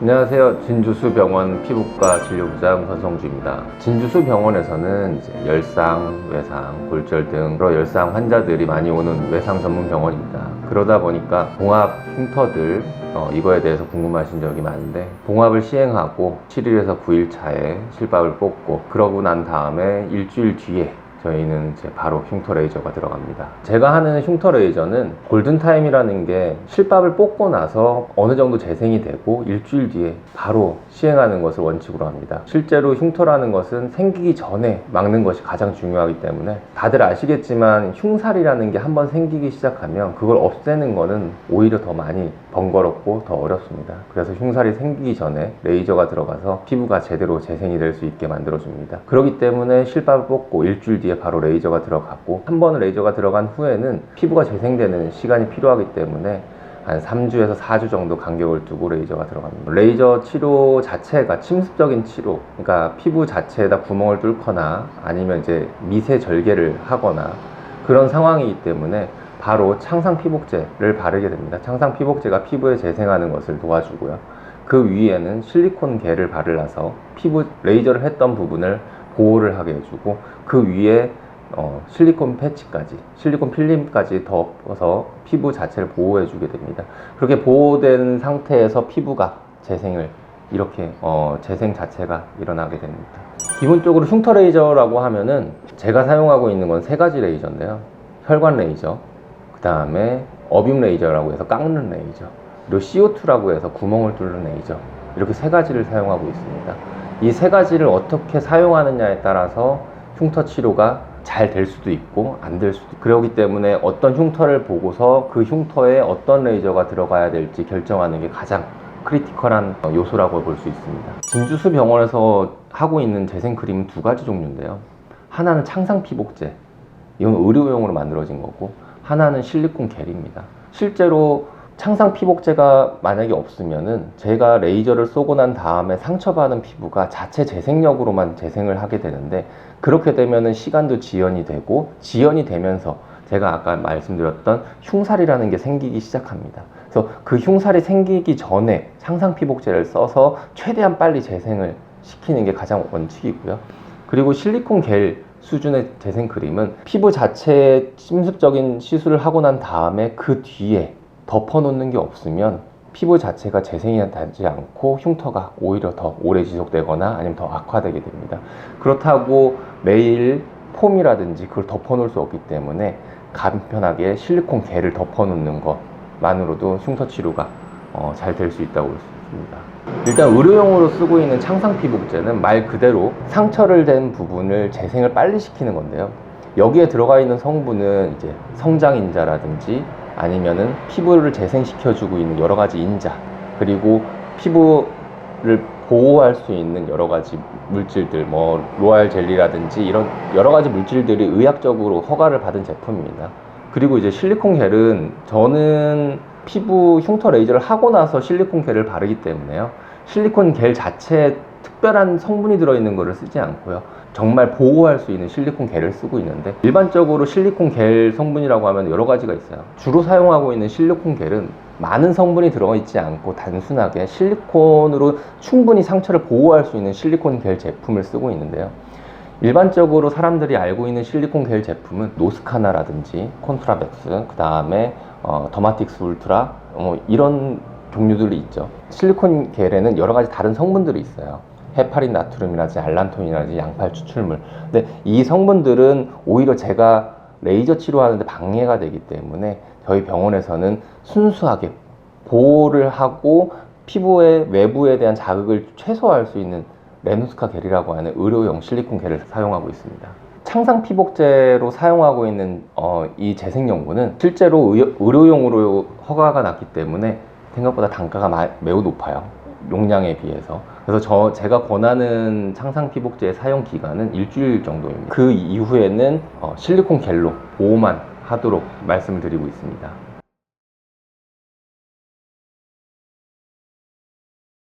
안녕하세요. 진주수 병원 피부과 진료부장 권성주입니다. 진주수 병원에서는 이제 열상, 외상, 골절 등 여러 열상 환자들이 많이 오는 외상 전문 병원입니다. 그러다 보니까 봉합 흉터들 어, 이거에 대해서 궁금하신 적이 많은데 봉합을 시행하고 7일에서 9일 차에 실밥을 뽑고 그러고 난 다음에 일주일 뒤에 저희는 이제 바로 흉터 레이저가 들어갑니다. 제가 하는 흉터 레이저는 골든타임이라는 게 실밥을 뽑고 나서 어느 정도 재생이 되고 일주일 뒤에 바로 시행하는 것을 원칙으로 합니다. 실제로 흉터라는 것은 생기기 전에 막는 것이 가장 중요하기 때문에 다들 아시겠지만 흉살이라는 게 한번 생기기 시작하면 그걸 없애는 거는 오히려 더 많이 번거롭고 더 어렵습니다. 그래서 흉살이 생기기 전에 레이저가 들어가서 피부가 제대로 재생이 될 수 있게 만들어줍니다. 그렇기 때문에 실밥을 뽑고 일주일 뒤에 바로 레이저가 들어가고 한 번 레이저가 들어간 후에는 피부가 재생되는 시간이 필요하기 때문에 한 3주에서 4주 정도 간격을 두고 레이저가 들어갑니다. 레이저 치료 자체가 침습적인 치료, 그러니까 피부 자체에다 구멍을 뚫거나 아니면 이제 미세 절개를 하거나 그런 상황이기 때문에 바로 창상 피복제를 바르게 됩니다. 창상 피복제가 피부에 재생하는 것을 도와주고요. 그 위에는 실리콘 겔을 바르라서 피부 레이저를 했던 부분을 보호를 하게 해주고 그 위에 어, 실리콘 패치까지, 실리콘 필름까지 덮어서 피부 자체를 보호해 주게 됩니다. 그렇게 보호된 상태에서 피부가 재생을 이렇게 어, 재생 자체가 일어나게 됩니다. 기본적으로 흉터 레이저라고 하면은 제가 사용하고 있는 건 세 가지 레이저인데요. 혈관 레이저, 그 다음에 어빔 레이저라고 해서 깎는 레이저, 그리고 CO2라고 해서 구멍을 뚫는 레이저 이렇게 세 가지를 사용하고 있습니다. 이 세 가지를 어떻게 사용하느냐에 따라서 흉터 치료가 잘 될 수도 있고 안 될 수도 있고 그렇기 때문에 어떤 흉터를 보고서 그 흉터에 어떤 레이저가 들어가야 될지 결정하는 게 가장 크리티컬한 요소라고 볼 수 있습니다. 진주수 병원에서 하고 있는 재생 크림은 두 가지 종류인데요. 하나는 창상 피복제, 이건 의료용으로 만들어진 거고 하나는 실리콘 겔입니다. 실제로 창상 피복제가 만약에 없으면은 제가 레이저를 쏘고 난 다음에 상처받은 피부가 자체 재생력으로만 재생을 하게 되는데 그렇게 되면은 시간도 지연이 되고 지연이 되면서 제가 아까 말씀드렸던 흉살이라는 게 생기기 시작합니다. 그래서 그 흉살이 생기기 전에 창상 피복제를 써서 최대한 빨리 재생을 시키는 게 가장 원칙이고요. 그리고 실리콘 겔 수준의 재생 크림은 피부 자체에 침습적인 시술을 하고 난 다음에 그 뒤에 덮어놓는 게 없으면 피부 자체가 재생이 되지 않고 흉터가 오히려 더 오래 지속되거나 아니면 더 악화되게 됩니다. 그렇다고 매일 폼이라든지 그걸 덮어놓을 수 없기 때문에 간편하게 실리콘 겔을 덮어놓는 것만으로도 흉터 치료가 어, 잘될 수 있다고 볼 수 있습니다. 일단 의료용으로 쓰고 있는 창상 피복제는 말 그대로 상처를 된 부분을 재생을 빨리 시키는 건데요. 여기에 들어가 있는 성분은 이제 성장 인자라든지 아니면은 피부를 재생시켜주고 있는 여러 가지 인자 그리고 피부를 보호할 수 있는 여러 가지 물질들 뭐 로얄 젤리라든지 이런 여러 가지 물질들이 의학적으로 허가를 받은 제품입니다. 그리고 이제 실리콘 겔은 저는 피부 흉터 레이저를 하고 나서 실리콘 겔을 바르기 때문에요. 실리콘 겔 자체에 특별한 성분이 들어있는 거를 쓰지 않고요. 정말 보호할 수 있는 실리콘 겔을 쓰고 있는데 일반적으로 실리콘 겔 성분이라고 하면 여러 가지가 있어요. 주로 사용하고 있는 실리콘 겔은 많은 성분이 들어가 있지 않고 단순하게 실리콘으로 충분히 상처를 보호할 수 있는 실리콘 겔 제품을 쓰고 있는데요. 일반적으로 사람들이 알고 있는 실리콘 겔 제품은 노스카나라든지 콘트라백스, 그 다음에 어, 더마틱스 울트라 뭐 이런 종류들이 있죠. 실리콘 겔에는 여러 가지 다른 성분들이 있어요. 헤파린 나트륨이라든지 알란토인이라든지 양팔 추출물. 근데 이 성분들은 오히려 제가 레이저 치료하는데 방해가 되기 때문에 저희 병원에서는 순수하게 보호를 하고 피부의 외부에 대한 자극을 최소화할 수 있는 레누스카 겔이라고 하는 의료용 실리콘 겔을 사용하고 있습니다. 창상 피복제로 사용하고 있는 어, 이 재생연고는 실제로 의, 의료용으로 허가가 났기 때문에 생각보다 단가가 마- 매우 높아요. 용량에 비해서. 그래서 저 제가 권하는 창상 피복제의 사용 기간은 일주일 정도입니다. 그 이후에는 어, 실리콘 겔로 보호만 하도록 말씀을 드리고 있습니다.